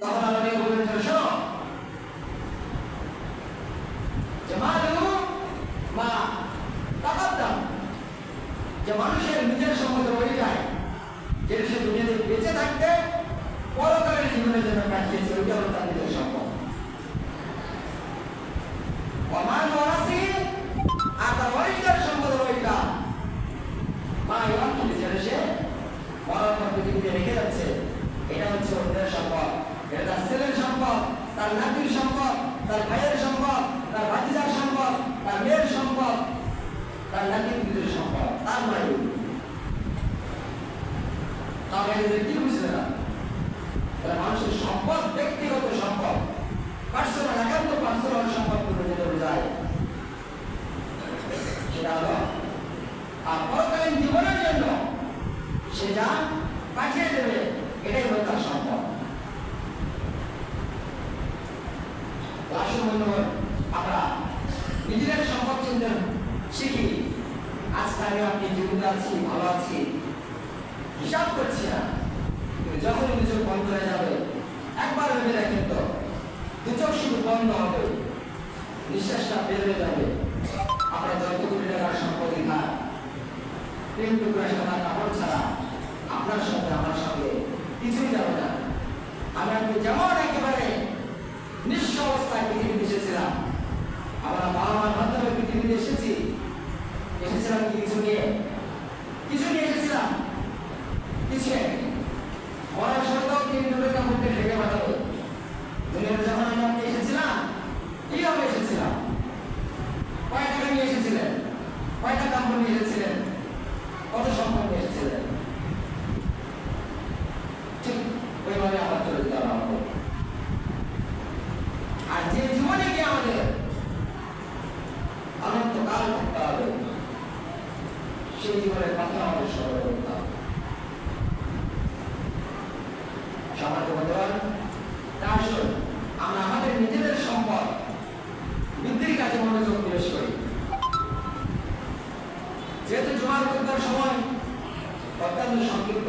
তখন নিজের বেঁচে থাকতে পরকালের জীবনের জন্য কাটিয়েছে ওইটা হলো তার নিজের সম্পদ অমান ওয়াসি আর তার ওইটার সম্পদ ওইটা মা ইমাম কিন্তু যেটা সে মরার পর পৃথিবীতে রেখে যাচ্ছে এটা হচ্ছে অন্যের সম্পদ এটা তার ছেলের সম্পদ তার নাতির সম্পদ তার ভাইয়ের সম্পদ তার ভাতিজার সম্পদ তার মেয়ের সম্পদ তার নাতির পুত্রের সম্পদ তার তাহলে কি মানুষের সম্পদ ব্যক্তিগত সম্পদ পার্সোনাল একান্ত পার্সোনাল সম্পদ করে বোঝায় সেটা হলো আর পরকালীন জীবনের জন্য সে যা পাঠিয়ে দেবে এটাই হলো তার সম্পদ আসল বন্ধুগণ আমরা নিজেদের সম্পদ চিন্তা শিখি আজকে আমি আপনি জীবিত আছি ভালো আছি হিসাব করছি না। যখন দু চোখ বন্ধ হয়ে যাবে, একবার ভেবে দেখেন তো দু চোখ শুধু বন্ধ হবে, নিঃশ্বাসটা বের হয়ে যাবে। আমরা যত কোটি টাকার সম্পত্তি না, প্রেম টুকরা সাদা কাপড় ছাড়া আপনার সঙ্গে, আমার সঙ্গে কিছুই যাবে না। আমি আপনি যেমন একেবারে নিঃস্ব অবস্থায় পৃথিবীতে এসেছিলাম, আমরা বাবা মার মাধ্যমে পৃথিবীতে এসেছি এসেছিলাম কি কিছু নিয়ে কিছু নিয়ে এসেছিলাম কিছু নেই। মরার সত্ত্বেও তিন দূরে কাপড়কে ঢেকে পাঠাবো দুনিয়াতে যখন আমি আপনি এসেছিলাম কীভাবে এসেছিলাম কয় টাকা নিয়ে এসেছিলেন কয়টা কাপড় নিয়ে এসেছিলেন কত সম্পদ নিয়ে এসেছিলেন ঠিক ওইভাবে আবার চলে যেতে হবে আমাদের আর যে জীবনে কি আমাদের অনন্তকাল থাকতে হবে সেই জীবনের কথা আমাদের স্মরণ করতে হবে সমাজ বন্ধুগণ তা আসুন আমরা আমাদের নিজেদের সম্পদ বৃদ্ধির কাজে মনোযোগ নিবেশ করি যেহেতু জমার করবার সময়, অত্যন্ত সংক্ষিপ্ত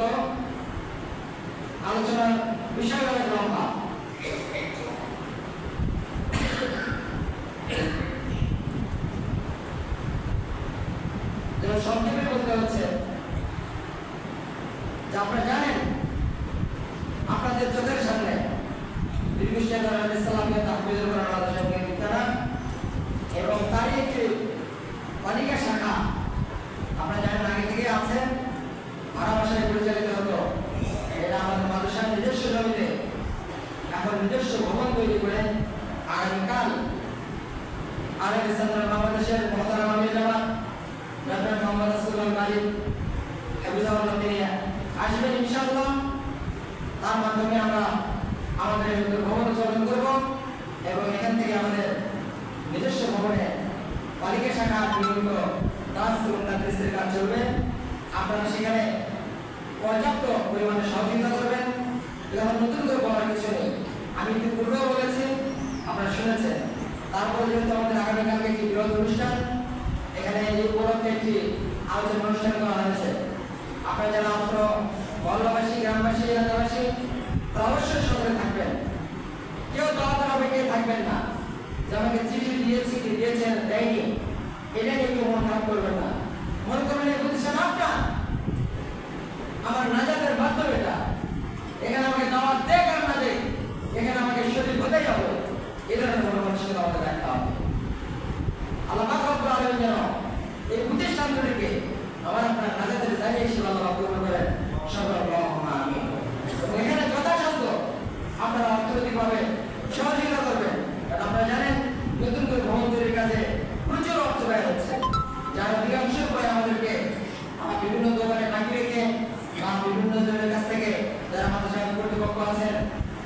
আলোচনার বিষয় অনেক লম্বা সংক্ষেপে বলতে হচ্ছে, যে আপনারা জানেন আপনাদের চোখের সামনে ইসলামিয়া তাহবিজুল কোরআন আলোচনা বিদ্যারা এবং তারই একটি বালিকা শাখা আপনারা জানেন আগে থেকে আছে ভাড়া ভাষায় পরিচালিত হতো এটা আমাদের মাদ্রাসার নিজস্ব জমিতে এখন নিজস্ব ভবন তৈরি করে আগামীকাল আরেক ইসলামের বাংলাদেশের মহতারাম আমির জামাত ডক্টর আসুল্লাহ মালিক তিনি আসবেন ইনশাআল্লাহ। তার মাধ্যমে আমরা আমাদের ভবন উৎপাদন করব এবং এখান থেকে আমাদের নিজস্ব ভবনে বালিকা শাখা নিয়মিত কাজ উন্নতির কাজ চলবে। আপনারা সেখানে পর্যাপ্ত পরিমাণে সহযোগিতা করবেন। যখন নতুন করে বলার কিছু নেই। আমি কিন্তু পূর্বেও বলেছি, আপনারা শুনেছেন। তারপরে যেহেতু আমাদের আগামীকালকে একটি বৃহৎ অনুষ্ঠান, এখানে এই উপলক্ষে একটি আলোচনা অনুষ্ঠান করা হয়েছে। আপনারা যারা মাত্র মহল্লাবাসী গ্রামবাসী, এলাকাবাসী অবশ্যই সঙ্গে থাকবেন। কেউ দলাদল অপেক্ষায় থাকবেন না। যে আমাকে চিঠি দিয়েছি কি দিয়েছেন দেয়নি, এটা নিয়ে কেউ মন খারাপ করবেন না। মনে করবেন এই প্রতিষ্ঠান আপনার। আমার নাজাতের মাধ্যমে এটা। এখানে আমাকে দাওয়াত দেখ আর না দেখ এখানে আমাকে শরীর হতেই হবে এ ধরনের কোনো মানুষকে আমাদের রাখতে হবে আল্লাহ পাক রব্বুল আলামিন যেন এই প্রতিষ্ঠানগুলিকে আমার আপনার নাজাতের জায়গায় হিসেবে আল্লাহ পূর্ণ করেন সকল আল্লাহুম্মা আমিন এবং এখানে যথাসাধ্য আপনারা অর্থনৈতিকভাবে সহযোগিতা করবেন কারণ আপনারা জানেন নতুন করে ভবন তৈরির কাজে প্রচুর অর্থ ব্যয় হচ্ছে যার অধিকাংশ করে আমাদেরকে আমার বিভিন্ন দোকানে টাকি রেখে বা বিভিন্ন জনের কাছ থেকে যারা আমাদের সাথে কর্তৃপক্ষ আছেন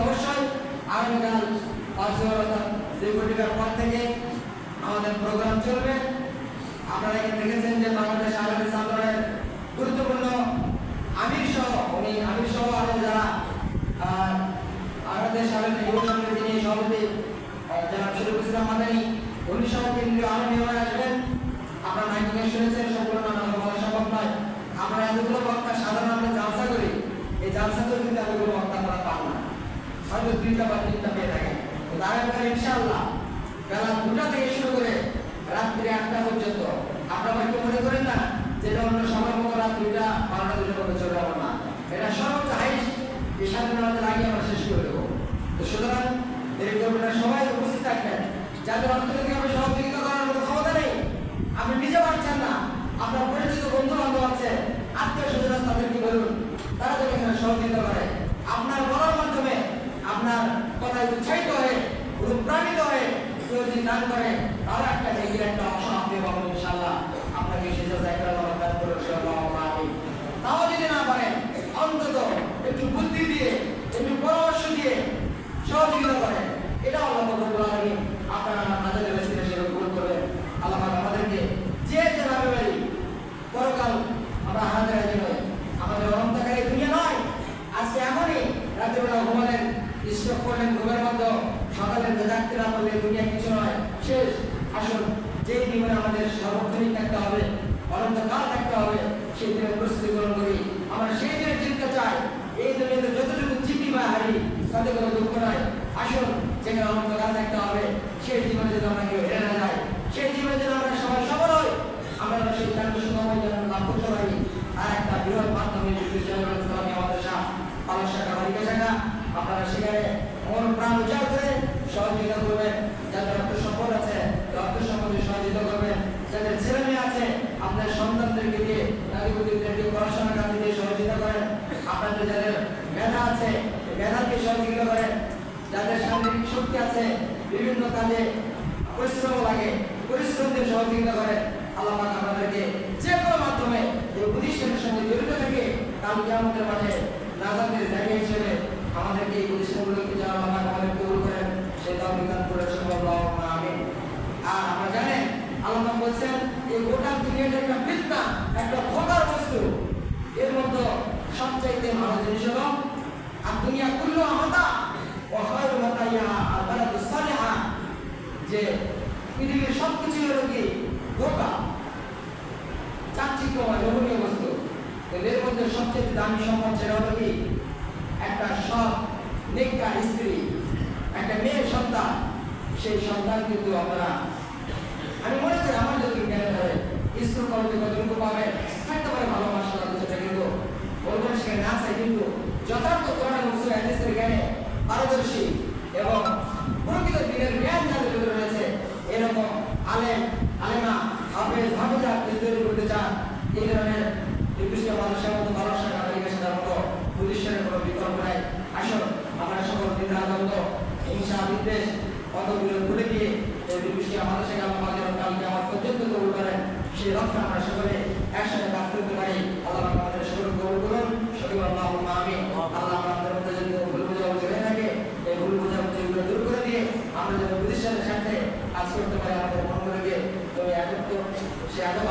অবশ্যই আগামীকাল পাঁচশোটা দুই কোটিকার পর থেকে আমাদের প্রোগ্রাম চলবে। আপনারা এখানে দেখেছেন যে বাংলাদেশ আগামী সাধারণের গুরুত্বপূর্ণ আমির সহ, উনি আমির সহ আরও যারা আমাদের সাধারণ যুব সভাপতি যারা শরীফ ইসলাম মাদানী, উনি সহ কেন্দ্রীয় আরও মেয়র আসবেন। আপনার মাইকিংয়ে শুনেছেন, সম্পূর্ণ নাম বলা আমরা এতগুলো বক্তা সাধারণ আমরা জালসা করি। এই জালসা কিন্তু এতগুলো বক্তা আমরা পাবো না। হয়তো দুইটা বা তিনটা পেয়ে থাকেন আগামীকাল ইনশাআল্লাহ বেলা দুটা থেকে শুরু করে রাত্রি আটটা পর্যন্ত, আপনারা হয়তো মনে করেন না যে এটা অন্য সময় মতো রাত দুইটা বারোটা দুটো করে চলে যাব না? এটা সর্বোচ্চ হাইস্ট এই সাড়ে নটার আগে আমরা শেষ করে দেবো। তো সুতরাং দেরি করবেন সবাই উপস্থিত থাকবেন। যাদের অর্থনৈতিকভাবে সহযোগিতা করার মতো ক্ষমতা নেই। আপনি নিজে পারছেন না। আপনার পরিচিত বন্ধু বান্ধব আছে আত্মীয় স্বজন আছে, তাদেরকে বলুন তারা যদি এখানে সহযোগিতা করে আপনার বলার মাধ্যমে আপনার কথায় উৎসাহিত হয়ে অনুপ্রাণিত হয়ে কেউ যদি দান করে তারও একটা নেকির একটা অংশ আপনি পাবেন ইনশাল্লাহ আপনাকে সেটা জায়গায় আমার দান করে তাও যদি না পারেন, অন্তত একটু বুদ্ধি দিয়ে, একটু পরামর্শ দিয়ে সহযোগিতা করেন। এটা আল্লাহ বলব আমি আপনারা আপনাদের বেশিটা সেরকম ভুল করবেন। আল্লাহ আমাদেরকে যে যে নামে পারি পরকাল আমরা হারাতে রাজি নই। আমাদের অনন্তকারী দুনিয়া নয়। আজকে এমনই রাত্রিবেলা ঘুমালেন স্টক করলেন, ঘুমের মধ্যে সকালে বেজাকতে না দুনিয়া কিছু নয়। শেষ। আসুন যেই জীবনে আমাদের সর্বক্ষণিক থাকতে হবে, অনন্তকাল থাকতে হবে, সেই দিনে প্রস্তুতি গ্রহণ করি। আমরা সেই দিনে চিন্তা চাই, এই দুনিয়াতে যতটুকু চিঠি বা হারি, তাতে কোনো দুঃখ নয় আসুন যেখানে অনন্তকাল থাকতে হবে সেই জীবনে যদি আমরা কেউ হেরে না যাই সেই জীবনে যেন আমরা সবাই সফল হই আমরা যেন সেই কাণ্ড সময় যেন লাভ করতে পারি আর একটা বৃহৎ মাধ্যমে ইসলামী আমাদের শাহ পালন শাখা বালিকা শাখা আপনারা সেখানে মন প্রাণ উজাড় করে সহযোগিতা করবেন যাদের অর্থ সম্পদ আছে অর্থ সম্পদে সহযোগিতা করবেন যাদের ছেলে মেয়ে আছে আপনার সন্তানদেরকে দিয়ে নারীপুতিদেরকে পড়াশোনা কাজে দিয়ে সহযোগিতা করেন আপনাদের যাদের মেধা আছে এই মেধাকে সহযোগিতা করেন যাদের শারীরিক শক্তি আছে কাজে পরিশ্রম লাগে পরিশ্রম দিয়ে সহযোগিতা করেন আল্লাহ পাক আমাদেরকে যে কোনো মাধ্যমে এই প্রতিষ্ঠানের সঙ্গে জড়িত থেকে কাল কিয়ামতের মাঠে নাজাতের জায়গা হিসেবে আমাদেরকে এই প্রতিষ্ঠানগুলোকে যারা আল্লাহ আমাদের কবুল করেন দাম বিধান করে সম্ভব আমি আর আমরা জানেন, আল্লাহ বলছেন, এই গোটা দুনিয়াটা একটা ফিতনা একটা ধোকার বস্তু। এর মধ্যে সবচাইতে ভালো জিনিস হলো, আর দুনিয়া কুল্লু আমাতা ও যে পৃথিবীর সব হলো কি লোভনীয় বস্তু। মধ্যে সবচেয়ে দামি সম্পদ সেটা হলো কি? একটা সৎ স্ত্রী। একটা মেয়ে সন্তান। সেই সন্তান কিন্তু আমরা আমি মনে করি আমার যদি জ্ঞান ধরে স্কুল কলেজে কতটুকু পাবে? থাকতে পারে ভালোবাসা সেটা কিন্তু বলব না সেখানে কিন্তু আনন্দ হিংসা বিদ্বেষ কতগুলো ভুলে গিয়ে এই বিষয়ে আমাদের সেখানে আমাদের কালকে আমার পর্যন্ত কবুল করেন। সেই লক্ষ্যে আমরা সকলে একসাথে কাজ করতে পারি। আল্লাহ আমাদের সকলে কবুল করুন। সকল আল্লাহ আমি আল্লাহ আমাদের মধ্যে যদি ভুল বোঝাবুঝি হয়ে থাকে। এই ভুল বোঝাবুঝিগুলো দূর করে দিয়ে আমরা যেন প্রতিষ্ঠানের সাথে কাজ করতে পারি আমাদের মনগুলোকে তো তবে তো সে এখন